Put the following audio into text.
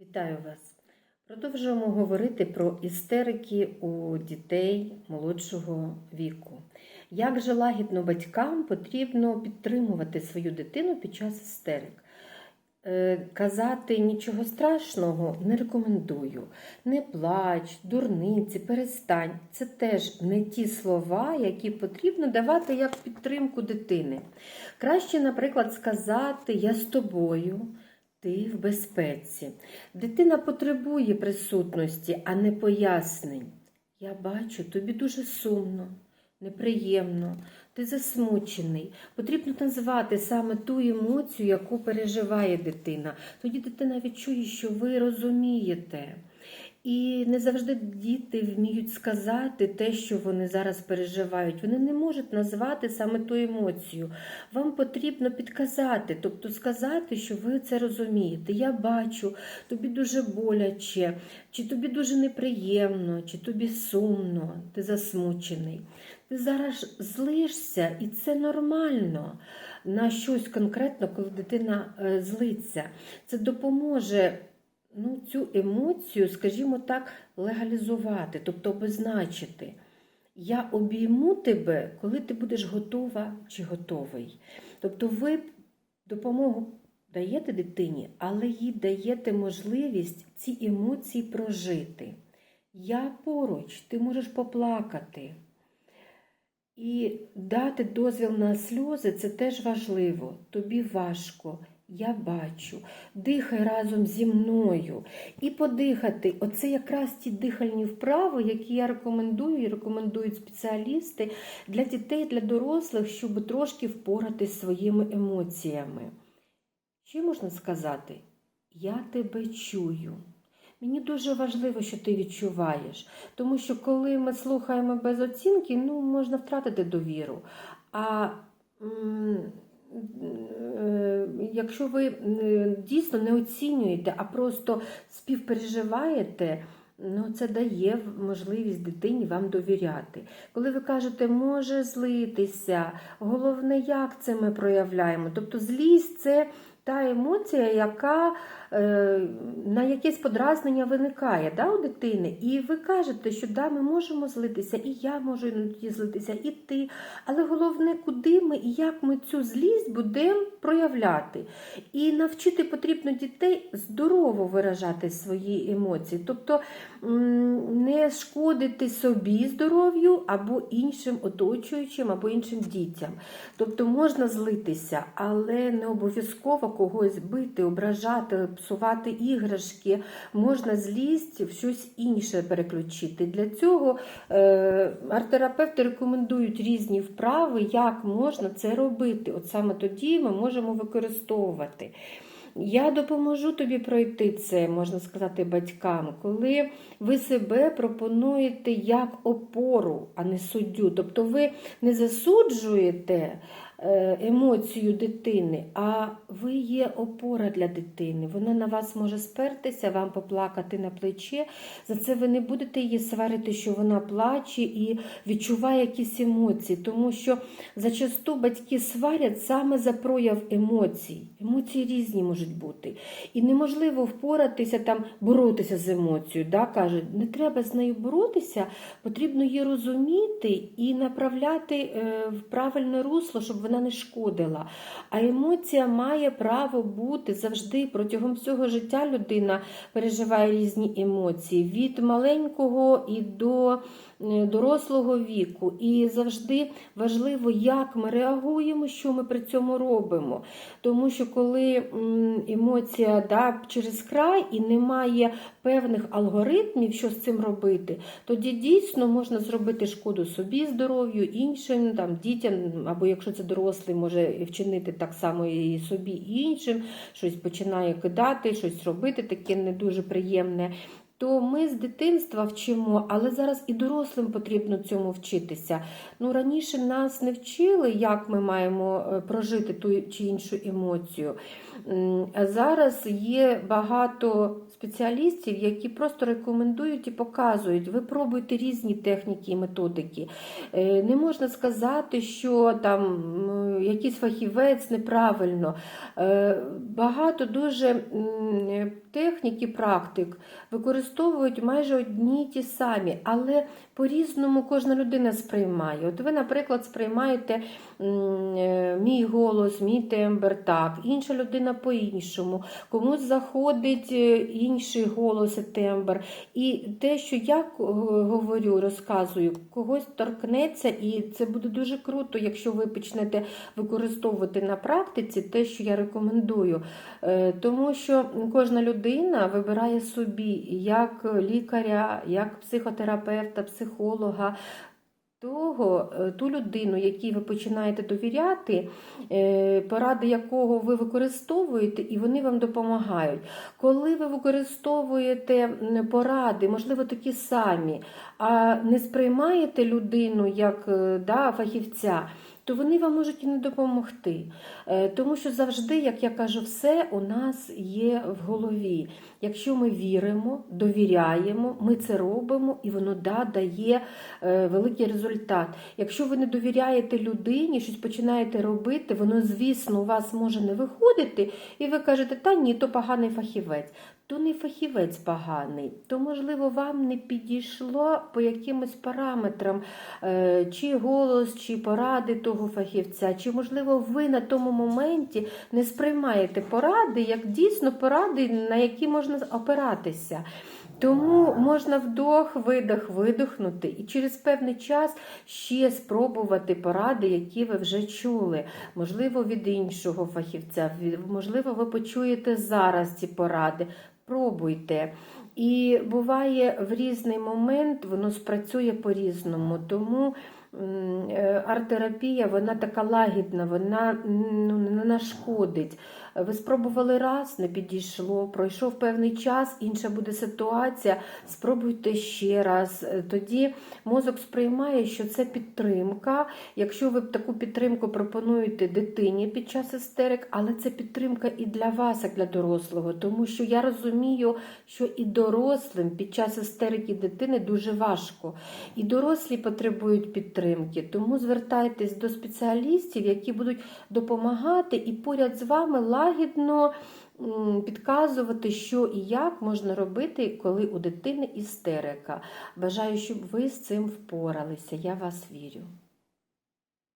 Вітаю вас! Продовжуємо говорити про істерики у дітей молодшого віку. Як же лагідно батькам потрібно підтримувати свою дитину під час істерик? Е, Казати нічого страшного не рекомендую. Не плач, дурниці, перестань. Це теж не ті слова, які потрібно давати як підтримку дитини. Краще, наприклад, сказати Я з тобою. Ти в безпеці. Дитина потребує присутності, а не пояснень. Я бачу, тобі дуже сумно, неприємно, ти засмучений. Потрібно назвати саме ту емоцію, яку переживає дитина. Тоді дитина відчує, що ви розумієте. І не завжди діти вміють сказати те, що вони зараз переживають. Вони не можуть назвати саме ту емоцію. Вам потрібно підказати, тобто сказати, що ви це розумієте. Я бачу, тобі дуже боляче, чи тобі дуже неприємно, чи тобі сумно, ти засмучений. Ти зараз злишся, і це нормально на щось конкретно, коли дитина е, злиться. Це допоможе ну, цю емоцію, скажімо так, легалізувати, тобто обозначити. Я обійму тебе, коли ти будеш готова чи готовий. Тобто ви допомогу даєте дитині, але їй даєте можливість ці емоції прожити. Я поруч, ти можеш поплакати. І дати дозвіл на сльози це теж важливо. Тобі важко. Я бачу, дихай разом зі мною. І подихати. Оце якраз ті дихальні вправи, які я рекомендую і рекомендують спеціалісти для дітей, для дорослих, щоб трошки впоратись своїми емоціями. Що можна сказати? Я тебе чую. Мені дуже важливо, що ти відчуваєш, тому що коли ми слухаємо без оцінки, ну, можна втратити довіру. А якщо ви дійсно не оцінюєте, а просто співпереживаєте, ну, це дає можливість дитині вам довіряти. Коли ви кажете, може злитися, головне, як це ми проявляємо. Тобто злість це та емоція, яка на якесь подразнення виникає да, у дитини. І ви кажете, що да, ми можемо злитися, і я можу іноді злитися, і ти. Але головне, куди ми і як ми цю злість будемо проявляти. І навчити потрібно дітей здорово виражати свої емоції. Тобто не шкодити собі здоров'ю або іншим оточуючим, або іншим дітям. Тобто можна злитися, але не обов'язково когось бити, ображати, псувати іграшки, можна злість щось інше переключити. Для цього е, арт-терапевти рекомендують різні вправи, як можна це робити. От саме тоді ми можемо використовувати. Я допоможу тобі пройти це, можна сказати, батькам, коли ви себе пропонуєте як опору, а не суддю. Тобто ви не засуджуєте емоцію дитини, а ви є опора для дитини. Вона на вас може спертися, вам поплакати на плече. За це ви не будете її сварити, що вона плаче і відчуває якісь емоції, тому що зачасту батьки сварять саме за прояв емоцій. Емоції різні можуть бути. І неможливо впоратися там, боротися з емоцією. Да? Кажуть, не треба з нею боротися, потрібно її розуміти і направляти е, в правильне русло, щоб вона не шкодила. А емоція має право бути завжди протягом всього життя людина переживає різні емоції від маленького і до е, дорослого віку. І завжди важливо, як ми реагуємо, що ми при цьому робимо. Тому що коли емоція да, через край і немає певних алгоритмів, що з цим робити, тоді дійсно можна зробити шкоду собі, здоров'ю, іншим там, дітям, або якщо це дорослий, може вчинити так само і собі, і іншим, щось починає кидати, щось робити таке не дуже приємне. То ми з дитинства вчимо, але зараз і дорослим потрібно цьому вчитися. Ну раніше нас не вчили, як ми маємо е, прожити ту чи іншу емоцію. Зараз є багато спеціалістів, які просто рекомендують і показують. Ви пробуйте різні техніки і методики. Е, Не можна сказати, що там якийсь фахівець неправильно. Е, Багато дуже технік і практик використовують майже одні й ті самі, але по-різному кожна людина сприймає. От ви, наприклад, сприймаєте е, мій голос, мій тембр так, інша людина по-іншому, комусь заходить е, інший голос і тембр. І те, що я е, говорю, розказую, когось торкнеться, і це буде дуже круто, якщо ви почнете використовувати на практиці те, що я рекомендую. Тому що кожна людина вибирає собі як лікаря, як психотерапевта, психолога. Того, е, ту людину, якій ви починаєте довіряти, е, поради якого ви використовуєте, і вони вам допомагають. Коли ви використовуєте поради, можливо, такі самі, а не сприймаєте людину як е, да, фахівця, то вони вам можуть і не допомогти. Е, Тому що завжди, як я кажу, все у нас є в голові. Якщо ми віримо, довіряємо, ми це робимо, і воно да, дає е, великий результат. Якщо ви не довіряєте людині, щось починаєте робити, воно, звісно, у вас може не виходити, і ви кажете, та ні, то поганий фахівець. То не фахівець поганий, то, можливо, вам не підійшло по якимось параметрам, е, чи голос, чи поради того фахівця, чи, можливо, ви на тому моменті не сприймаєте поради як дійсно поради, на які можна опиратися. Тому можна вдох, видох, видохнути і через певний час ще спробувати поради, які ви вже чули. Можливо, від іншого фахівця, можливо, ви почуєте зараз ці поради. Пробуйте. І буває в різний момент воно спрацює по-різному. Тому е, арт-терапія вона така лагідна, вона ну, не нашкодить. Ви спробували раз, не підійшло, пройшов певний час, інша буде ситуація. Спробуйте ще раз. Е, Тоді мозок сприймає, що це підтримка. Якщо ви таку підтримку пропонуєте дитині під час істерик, але це підтримка і для вас, як для дорослого, тому що я розумію, що і дорослим під час істерики дитини дуже важко. І дорослі потребують підтримки, тому звертайтесь до спеціалістів, які будуть допомагати і поряд з вами лагідно підказувати, що і як можна робити, коли у дитини істерика. Бажаю, щоб ви з цим впоралися. Я вас вірю.